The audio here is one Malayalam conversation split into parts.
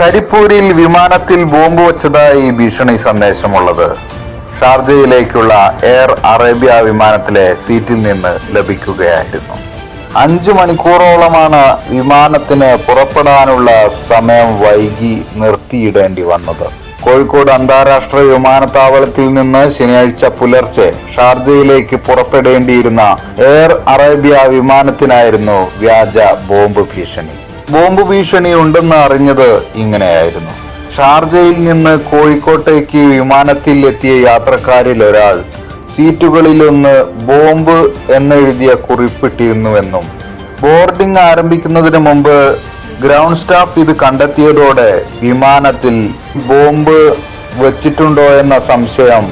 കരിപ്പൂരിൽ വിമാനത്തിൽ ബോംബ് വച്ചതായി ഭീഷണി സന്ദേശമുള്ളത്. ഷാർജയിലേക്കുള്ള എയർ അറേബ്യ വിമാനത്തിലെ സീറ്റിൽ നിന്ന് ലഭിക്കുകയായിരുന്നു. അഞ്ചു മണിക്കൂറോളമാണ് വിമാനത്തിന് പുറപ്പെടാനുള്ള സമയം വൈകി നിർത്തിയിടേണ്ടി വന്നത്. കോഴിക്കോട് അന്താരാഷ്ട്ര വിമാനത്താവളത്തിൽ നിന്ന് ശനിയാഴ്ച പുലർച്ചെ ഷാർജയിലേക്ക് പുറപ്പെടേണ്ടിയിരുന്ന എയർ അറേബ്യ വിമാനത്തിനായിരുന്നു വ്യാജ ബോംബ് ഭീഷണി. ബോംബ് ഭീഷണി ഉണ്ടെന്ന് അറിഞ്ഞത് ഇങ്ങനെയായിരുന്നു. ഷാർജയിൽ നിന്ന് കോഴിക്കോട്ടേക്ക് വിമാനത്തിൽ എത്തിയ യാത്രക്കാരിൽ ഒരാൾ സീറ്റുകളിലൊന്ന് ബോംബ് എന്നെഴുതിയ കുറിപ്പിട്ടിരുന്നുവെന്നും ബോർഡിംഗ് ആരംഭിക്കുന്നതിന് മുമ്പ് ഗ്രൗണ്ട് സ്റ്റാഫ് ഇത് കണ്ടെത്തിയതോടെ വിമാനത്തിൽ ബോംബ് വച്ചിട്ടുണ്ടോ എന്ന സംശയം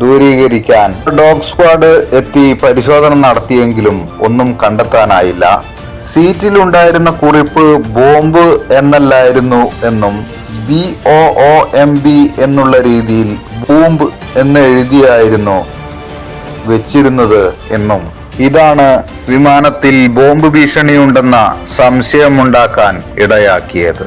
ദൂരീകരിക്കാൻ ഡോഗ് സ്ക്വാഡ് എത്തി പരിശോധന നടത്തിയെങ്കിലും ഒന്നും കണ്ടെത്താനായില്ല. സീറ്റിലുണ്ടായിരുന്ന കുറിപ്പ് ബോംബ് എന്നല്ലായിരുന്നു എന്നും B O O M B എന്നുള്ള രീതിയിൽ ബൂംബ് എന്ന് എഴുതിയായിരുന്നു വെച്ചിരുന്നത് എന്നും. ഇതാണ് വിമാനത്തിൽ ബോംബ് ഭീഷണിയുണ്ടെന്ന സംശയമുണ്ടാക്കാൻ ഇടയാക്കിയത്.